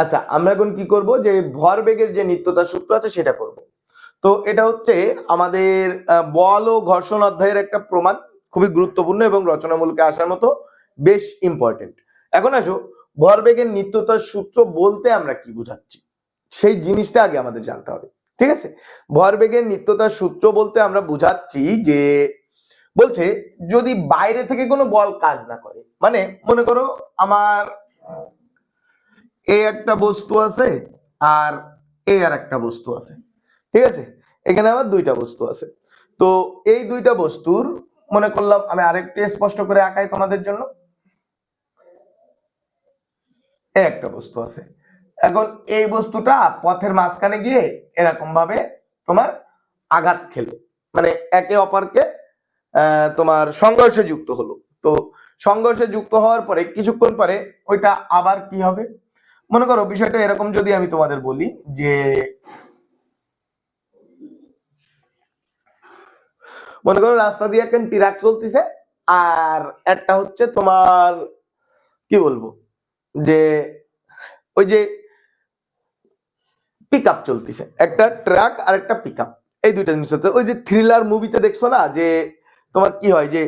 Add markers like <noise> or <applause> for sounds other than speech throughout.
আচ্ছা আমরা এখন কি করব? যে ভরবেগের যে নিত্যতার সূত্র আছে সেটা করব। তো এটা হচ্ছে আমাদের বল ও ঘর্ষণ অধ্যায়ের একটা প্রমাণ, খুবই গুরুত্বপূর্ণ এবং রচনামূলকে আসার মতো বেশ ইম্পর্টেন্ট এখন আসো, ভরবেগের নিত্যতার সূত্র বলতে আমরা কি বুঝাচ্ছি? সেই জিনিসটা আগে আমাদের জানতে হবে, ঠিক আছে? ভরবেগের নিত্যতার সূত্র বলতে আমরা বুঝাচ্ছি যে, বলছে যদি বাইরে থেকে কোনো বল কাজ না করে মানে মনে করো আমার এই একটা বস্তু আছে আর এই আর একটা বস্তু আছে। ঠিক আছে? এখানে আমার দুইটা বস্তু আছে। তো এই দুইটা বস্তুর মনে করলাম আমি আরেকটু স্পষ্ট করে আঁকাই তোমাদের জন্য। একটা বস্তু আছে। এখন এই বস্তুটা পথের মাঝখানে গিয়ে এরকম ভাবে তোমার আঘাত খেলো। মানে একে অপরকে তোমার সংঘর্ষে যুক্ত হলো। তো সংঘর্ষে যুক্ত হওয়ার পরে, কিছুক্ষণ পরে ওইটা আবার কি হবে? মনে করো, বিষয়টা এরকম যদি আমি তোমাদের বলি যে মনে করো রাস্তা দিয়ে একটা ট্রাক চলতেছে, আর একটা হচ্ছে তোমার, কি বলব, যে ওই যে পিক আপ চলতেছে। একটা ট্রাক আর একটা পিক আপ এই দুইটা জিনিস চলতে ওই যে থ্রিলার মুভিতে দেখছ না, যে তোমার কি হয় যে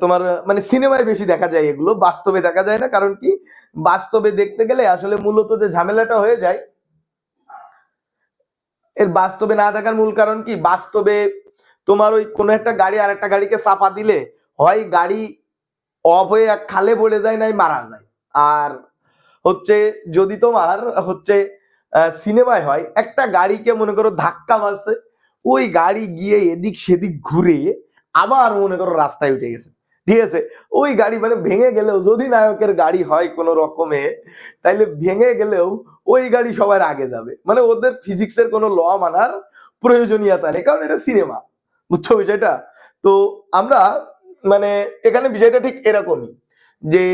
তোমার মানে সিনেমায় বেশি দেখা যায় এগুলো, বাস্তবে দেখা যায় না, কারণ কি? বাস্তবে দেখতে গেলে আসলে মূলত যে ঝামেলাটা হয়ে যায়, এর বাস্তবে না দেখার মূল কারণ কি? বাস্তবে তোমার ওই কোনো একটা গাড়ি আর একটা গাড়িকে চাপা দিলে হয় গাড়ি অফ হয়ে এক খালে পড়ে যায় নাই, মারা যায়। আর হচ্ছে যদি তোমার হচ্ছে সিনেমায় হয়, একটা গাড়িকে মনে করো ধাক্কা মারছে, ওই গাড়ি গিয়ে এদিক সেদিক ঘুরে আবার মনে করো রাস্তায় উঠে গেছে। ঠিক আছে? ওই গাড়ি মানে ভেঙে গেলেও যদি নায়কের গাড়ি হয় কোনো রকমে, তাইলে ভেঙে গেলেও ওই গাড়ি সবার আগে যাবে। মানে ওদের ফিজিক্সের কোনো ল মানার প্রয়োজনীয়তা নেই, কারণ এটা সিনেমা বুঝছ বিষয়টা? তো আমরা মানে এখানে বিষয়টা ঠিক এরকমই, যে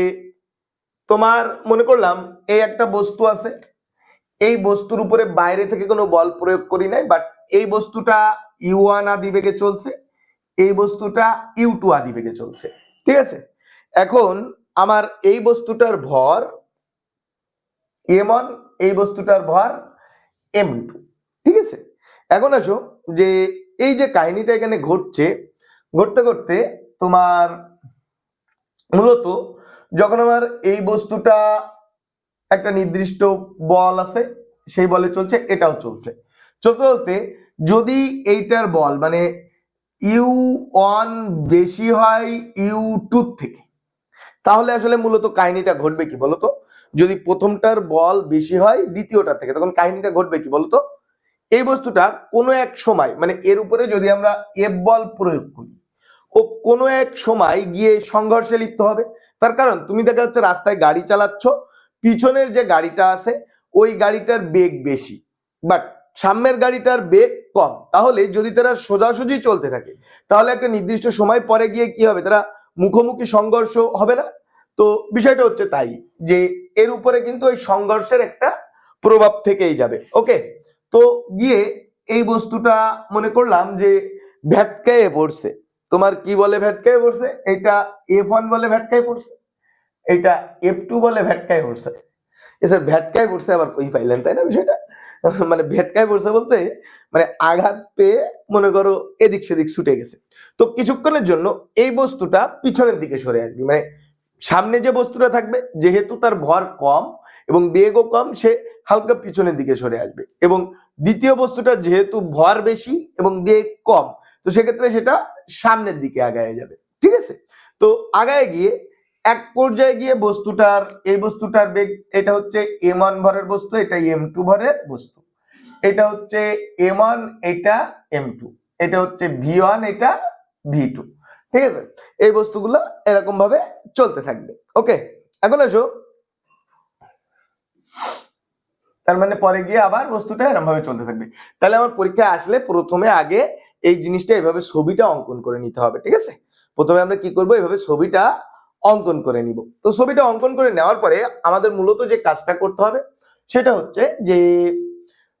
তোমার মনে করলাম এই একটা বস্তু আছে, এই বস্তুর উপরে বাইরে থেকে কোনো বল প্রয়োগ করি নাই বাট এই বস্তুটা ইউ ওয়ান আদি চলছে। এই বস্তুটা ইউ টু আদি বেগে চলছে। ঠিক আছে? এখন আমার এই বস্তুটার ভর এম ওয়ান এই বস্তুটার ভর এম টু ঠিক আছে? এখন আসো যে এই যে কাহিনীটা এখানে ঘটছে, ঘটতে ঘটতে তোমার মূলত যখন আমার এই বস্তুটা একটা নির্দিষ্ট বল আছে, সেই বলে চলছে, এটাও চলছে। চলতে চলতে যদি এইটার বল মানে ইউ ওয়ান বেশি হয় ইউ টু থেকে। তাহলে আসলে মূলত কাহিনীটা ঘটবে কি বলতো? যদি প্রথমটার বল বেশি হয় দ্বিতীয়টা থেকে, তখন কাহিনীটা ঘটবে কি বলতো? এই বস্তুটা কোনো এক সময় মানে এর উপরে যদি আমরা এফ বল প্রয়োগ করি, ও কোনো এক সময় গিয়ে সংঘর্ষে লিপ্ত হবে। তার কারণ, তুমি দেখা যাচ্ছে রাস্তায় গাড়ি চালাচ্ছ, পিছনের যে গাড়িটা আছে, ওই গাড়িটার বেগ বেশি। বাট সামনের গাড়িটার বেগ কম। তাহলে যদি তারা সোজাসুজি চলতে থাকে, তাহলে একটা নির্দিষ্ট সময় পরে গিয়ে কি হবে? তারা মুখোমুখি সংঘর্ষ হবে না? তো বিষয়টা হচ্ছে তাই, যে এর উপরে কিন্তু ওই সংঘর্ষের একটা প্রভাব থেকেই যাবে। ওকে? তো গিয়ে এই বস্তুটা মনে করলাম যে ভ্যাটকায়ে পড়ছে। তোমার কি বলে ভ্যাটকায়ে পড়ছে? এটা এফ ওয়ান বলে ভ্যাটকায়ে পড়ছে। এটা এফ টু বলে ভ্যাটকায় পড়ছে। এসব ভ্যাটকায় পড়ছে আবার কই পাইলেন তাই না বিষয়টা? <laughs> মানে ভেটকায় পড়ছে বলতে মানে আঘাত পেয়ে মনে করো এদিক সেদিক ছুটে গেছে। তো কিছুক্ষণের জন্য এই বস্তুটা পিছনের দিকে সরে আসবে। মানে সামনে যে বস্তুটা থাকবে, যেহেতু তার ভর কম এবং বেগও কম, সে হালকা পিছনের দিকে সরে আসবে এবং দ্বিতীয় বস্তুটা যেহেতু ভর বেশি এবং বেগ কম, তো সেক্ষেত্রে সেটা সামনের দিকে আগায় যাবে। ঠিক আছে? তো আগায় গিয়ে এক পর্যায়ে গিয়ে বস্তুটার, এই বস্তুটার বেগ, এটা হচ্ছে এম ওয়ান ভরের বস্তু, এটা এম টু ভরের বস্তু। এটা হচ্ছে এম ওয়ান এটা এম টু এটা হচ্ছে ভি ওয়ান এটা ভি টু ঠিক আছে? এই বস্তুগুলো এরকম ভাবে চলতে থাকবে। ওকে এখন আসো। তার মানে পরে গিয়ে আবার বস্তুটা এরকম ভাবে চলতে থাকবে। তাহলে আমার পরীক্ষায় আসলে প্রথমে আগে এই জিনিসটা এভাবে ছবিটা অঙ্কন করে নিতে হবে, ঠিক আছে? প্রথমে আমরা কি করব? এভাবে ছবিটা অঙ্কন করে নিব। তো ছবিটা অঙ্কন করে নেওয়ার পরে আমাদের মূলত যে কাজটা করতে হবে, সেটা হচ্ছে যে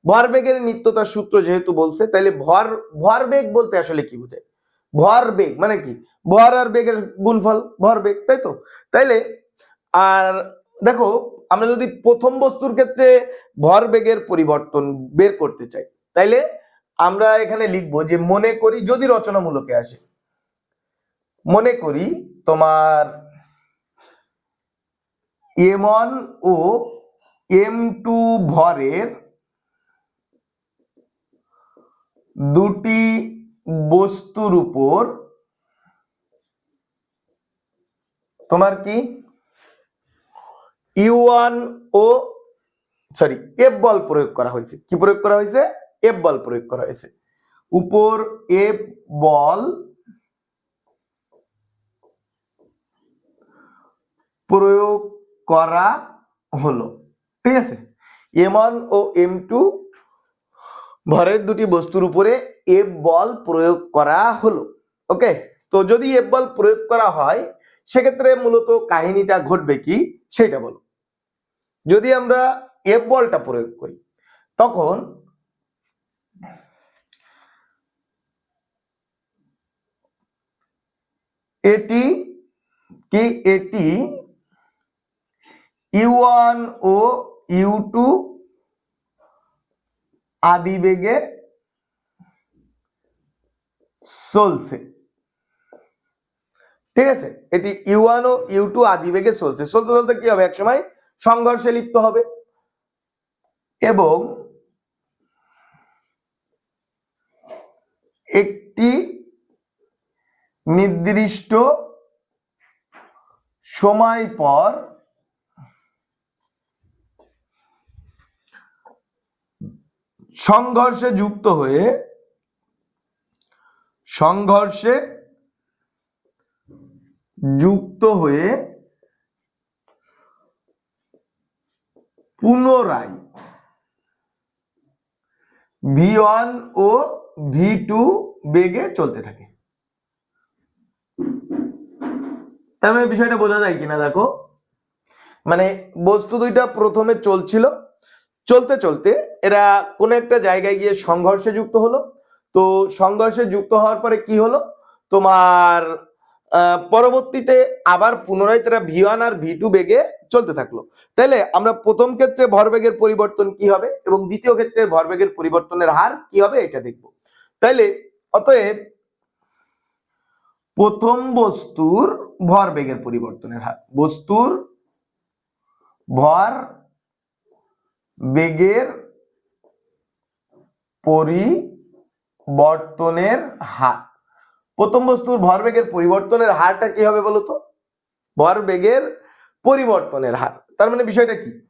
ভরবেগের নিত্যতার সূত্র যেহেতু বলছে তাহলে ভর, ভরবেগ বলতে আসলে কি বোঝায় ভর বেগ মানে কি? ভর আর বেগের গুণফল ভর বেগ তাই তো? তাইলে, আর দেখো, আমরা যদি প্রথম বস্তুর ক্ষেত্রে ভর বেগের পরিবর্তন বের করতে চাই, তাইলে আমরা এখানে লিখব যে মনে করি যদি রচনামূলকে আসে। মনে করি তোমার এম ও এম টু ভরের দুটি বস্তুর উপর তোমার কি? ইউ ওয়ান ও সরি এফ বল প্রয়োগ করা হয়েছে। কি প্রয়োগ করা হয়েছে? এফ বল প্রয়োগ করা হয়েছে। উপর এফ বল প্রয়োগ করা হলো। ঠিক আছে? এম ওয়ান ও এম টু ভরের দুটি বস্তুর উপরে এফ বল প্রয়োগ করা হলো ওকে তো যদি এফ বল প্রয়োগ করা হয়, সেক্ষেত্রে মূলত কাহিনীটা ঘটবে কি? সেটা বলো। যদি আমরা এফ বলটা প্রয়োগ করি, তখন এটি কি? এটি ইউ ওয়ান ও ইউ টু আদি বেগে চলছে। ঠিক আছে? এটি ইউ ওয়ান ও ইউ টু আদি বেগে চলছে। চলতে চলতে কি হবে? একসময় সংঘর্ষে লিপ্ত হবে। এবং একটি নির্দিষ্ট সময় পর সংঘর্ষে যুক্ত হয়ে সংঘর্ষে যুক্ত হয়ে পুনরায় ভি ওয়ান ও ভি টু বেগে চলতে থাকে। তার মানে বিষয়টা বোঝা যায় কিনা দেখো? মানে বস্তু দুইটা প্রথমে চলছিল। চলতে চলতে এরা কোন একটা জায়গায় গিয়ে সংঘর্ষে যুক্ত হলো। তো সংঘর্ষে যুক্ত হওয়ার পরে কি হলো? তোমার পরবর্তীতে আবার পুনরায় তারা ভি ওয়ান আর ভি টু বেগে চলতে থাকল। তাহলে আমরা প্রথম ক্ষেত্রে ভরবেগের পরিবর্তন কি হবে এবং দ্বিতীয় ক্ষেত্রে ভরবেগের পরিবর্তনের হার কি হবে এটা দেখব। তাইলে অতএব প্রথম বস্তুর ভরবেগের পরিবর্তনের হার, বস্তুর ভর বেগের পরিবর্তনের হার। প্রথম বস্তুর ভরবেগের পরিবর্তনের হারটা কি হবে বলতো ভরবেগের পরিবর্তনের হার। তার মানে বিষয়টা কি?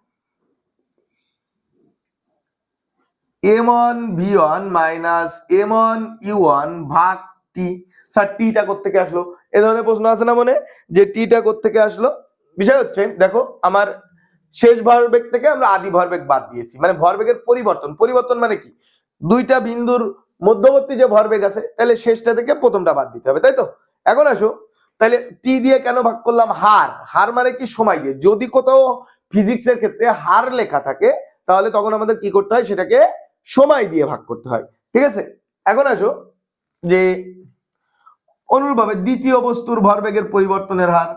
M one V one minus M one U one ভাগ টি। স্যার, টিটা কোথেকে আসলো? এ ধরনের প্রশ্ন আছে না মনে? যে টিটা কোথেকে আসলো? বিষয় হচ্ছে, দেখো, আমার শেষ ভরবেগ থেকে আমরা আদি ভরবেগ বাদ দিয়েছি। মানে ভরবেগের পরিবর্তন। পরিবর্তন মানে কি? দুইটা বিন্দুর মধ্যবর্তী যে ভরবেগ আছে, তাহলে শেষটা থেকে প্রথমটা বাদ দিতে হবে, তাই তো? এখন আসো, তাহলে টি দিয়ে কেন ভাগ করলাম? হার। হার মানে কি? সময় দিয়ে। যদি কোথাও ফিজিক্সের ক্ষেত্রে হার লেখা থাকে, তাহলে তখন আমাদের কি করতে হয়? সেটাকে সময় দিয়ে ভাগ করতে হয়। ঠিক আছে? এখন আসো, যে অনুরূপভাবে দ্বিতীয় বস্তুর ভরবেগের পরিবর্তনের হার।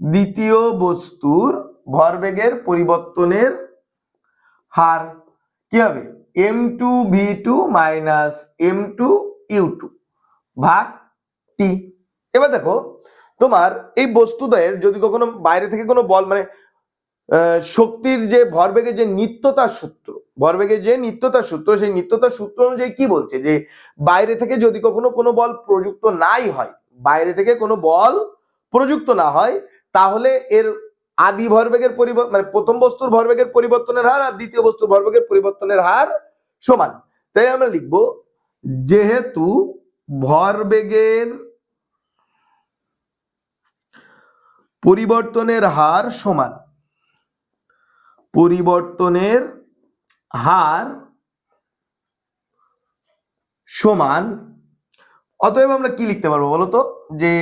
দ্বিতীয় বস্তুর ভরবেগের পরিবর্তনের হার কি হবে? M two V two minus M two U two ভাগ টি এবার দেখো, তোমার এই বস্তুদের যদি কখনো বাইরে থেকে কোনো বল মানে শক্তির যে ভরবেগের যে নিত্যতার সূত্র, ভরবেগের যে নিত্যতার সূত্র, সেই নিত্যতার সূত্র অনুযায়ী কি বলছে? যে বাইরে থেকে যদি কখনো কোনো বল প্রযুক্ত নাই হয়, বাইরে থেকে কোনো বল প্রযুক্ত না হয়, তাহলে এর আদি ভরবেগের পরিবর্তন মানে প্রথম বস্তুর ভরবেগের পরিবর্তনের হার আর দ্বিতীয় বস্তুর ভরবেগের পরিবর্তনের হার সমান। তাই আমরা লিখব, যেহেতু ভরবেগের পরিবর্তনের হার সমান, পরিবর্তনের হার সমান, অতএব আমরা কি লিখতে পারব বলতো? যে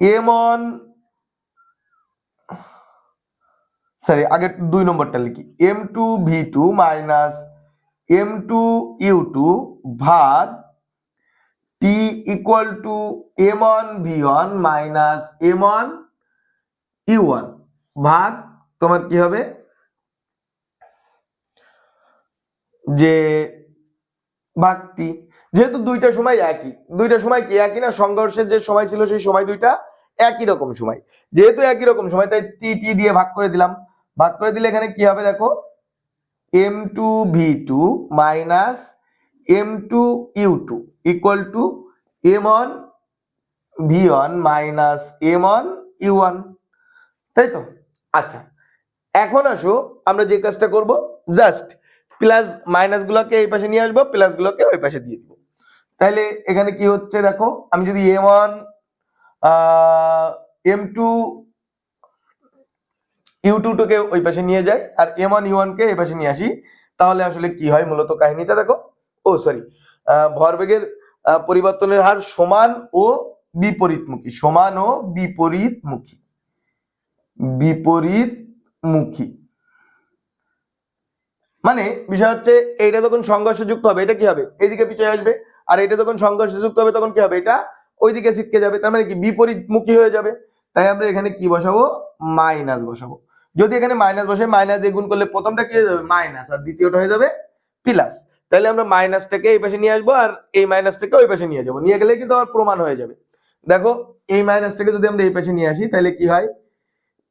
এম অন সরি আগে দুই নম্বরটা লিখি। M two V two minus M two U two ভাগ T equal to M one V one minus M one U one ভাগ তোমার কি হবে? যে ভাগটি যেহেতু দুইটা সময় একই, দুইটা সময় কি একই না? সংঘর্ষের যে সময় ছিল সেই সময় দুইটা একই রকম সময়। যেহেতু একই রকম সময়, তাই টি টি দিয়ে ভাগ করে দিলাম। ভাগ করে দিলে এখানে কি হবে দেখো? M two V two minus M two U two equal to M one V one minus M one U one তাই তো? আচ্ছা এখন আসো, আমরা যে কাজটা করব জাস্ট প্লাস মাইনাস গুলোকে এই পাশে নিয়ে আসব প্লাস গুলোকে ওই পাশে দিয়ে দিব। তাহলে এখানে কি হচ্ছে দেখো, আমি যদি M one M two U two কে ওই পাশে নিয়ে যাই আর এম ওয়ান, ইউ কে এই পাশে নিয়ে আসি। তাহলে আসলে কি হয় মূলত কাহিনীটা দেখো? ও সরি ভরবেগের পরিবর্তনের হার সমান ও বিপরীতমুখী, সমান ও বিপরীতমুখী বিপরীতমুখী। মানে বিষয় হচ্ছে, এইটা যখন সংঘর্ষযুক্ত হবে, এটা কি হবে? এইদিকে পিছিয়ে আসবে, আর এটা যখন সংঘর্ষযুক্ত হবে, তখন কি হবে? এটা ওইদিকে ছিটকে যাবে, তার মানে কি? বিপরীতমুখী হয়ে যাবে। তাই আমরা এখানে কি বসাবো? মাইনাস বসাবো। যদি এখানে মাইনাস বসে মাইনাস দিয়ে গুণ করলে প্রথমটা কি হয়ে যাবে? মাইনাস আর দ্বিতীয়টা হয়ে যাবে প্লাস তাহলে আমরা মাইনাসটাকে এই পাশে নিয়ে আসব, আর এই মাইনাসটাকে ওই পাশে নিয়ে যাব। নিয়ে গেলে কিন্তু আমার প্রমাণ হয়ে যাবে। দেখো, এই মাইনাসটাকে যদি আমরা এই পাশে নিয়ে আসি, তাহলে কি হয়?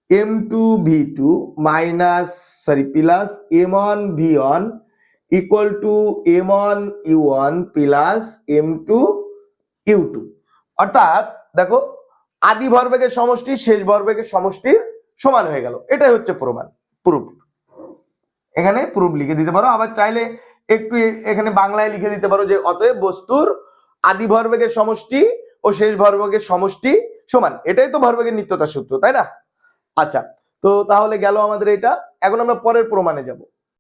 M two V two minus sorry plus M one V one equal to M one U one plus M two U two অর্থাৎ, দেখো, আদি ভরবেগের সমষ্টি, শেষ ভরবেগের সমষ্টির সমান হয়ে গেল। এটাই হচ্ছে প্রমাণ প্রুফ এখানে প্রুফ লিখে দিতে পারো। আবার চাইলে একটু এখানে বাংলায় লিখে দিতে পারো যে, অতএব বস্তুর আদি ভরবেগের সমষ্টি ও শেষ ভরবেগের সমষ্টি সমান। এটাই তো ভরবেগের নিত্যতার সূত্র, তাই না? আচ্ছা তো তাহলে গেল আমাদের এটা। এখন আমরা পরের প্রমাণে যাব।